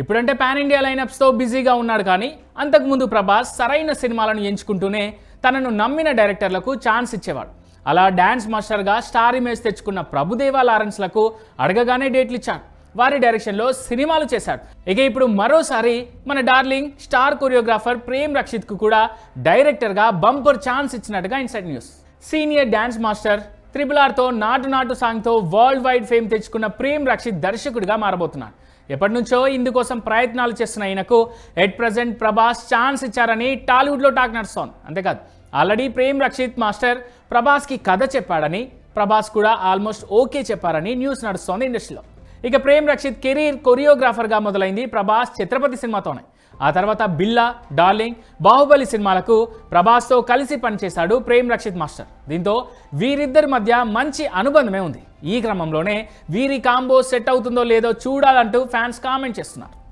ఇప్పుడంటే pan India లైనప్స్తో బిజీగా ఉన్నాడు కానీ అంతకుముందు ప్రభాస్ సరైన సినిమాలను ఎంచుకుంటూనే తనను నమ్మిన డైరెక్టర్లకు ఛాన్స్ ఇచ్చేవాడు. అలా డ్యాన్స్ మాస్టర్గా స్టార్ ఇమేజ్ తెచ్చుకున్న ప్రభుదేవా లారెన్స్లకు అడగగానే డేట్లు ఇచ్చాడు. వారి డైరెక్షన్లో సినిమాలు చేశాడు. ఇక ఇప్పుడు మరోసారి మన డార్లింగ్ స్టార్ కొరియోగ్రాఫర్ ప్రేమ్ రక్షిత్కు కూడా డైరెక్టర్గా బంపర్ ఛాన్స్ ఇచ్చినట్టుగా inside news. Senior dance master triple ఆర్తో Naatu నాటు సాంగ్తో వరల్డ్ వైడ్ ఫేమ్ తెచ్చుకున్న ప్రేమ్ రక్షిత్ దర్శకుడిగా మారబోతున్నాడు. ఎప్పటి నుంచో ఇందుకోసం ప్రయత్నాలు చేస్తున్న ఈయనకు ఎట్ ప్రజెంట్ ప్రభాస్ ఛాన్స్ ఇచ్చారని టాలీవుడ్లో టాక్ నడుస్తోంది. అంతేకాదు ఆల్రెడీ ప్రేమ్ రక్షిత్ మాస్టర్ ప్రభాస్కి కథ చెప్పాడని ప్రభాస్ కూడా ఆల్మోస్ట్ ఓకే చెప్పారని న్యూస్ నడుస్తోంది ఇండస్ట్రీలో. ఇక ప్రేమ్ రక్షిత్ కెరీర్ కొరియోగ్రాఫర్గా మొదలైంది ప్రభాస్ ఛత్రపతి సినిమాతోనే. ఆ తర్వాత బిల్లా డార్లింగ్ బాహుబలి సినిమాలకు ప్రభాస్తో కలిసి పనిచేశాడు ప్రేమ్ రక్షిత్ మాస్టర్. దీంతో వీరిద్దరి మధ్య మంచి అనుబంధమే ఉంది. ఈ క్రమంలోనే వీరి కాంబో సెట్ అవుతుందో లేదో చూడాలంటూ ఫ్యాన్స్ కామెంట్ చేస్తున్నారు.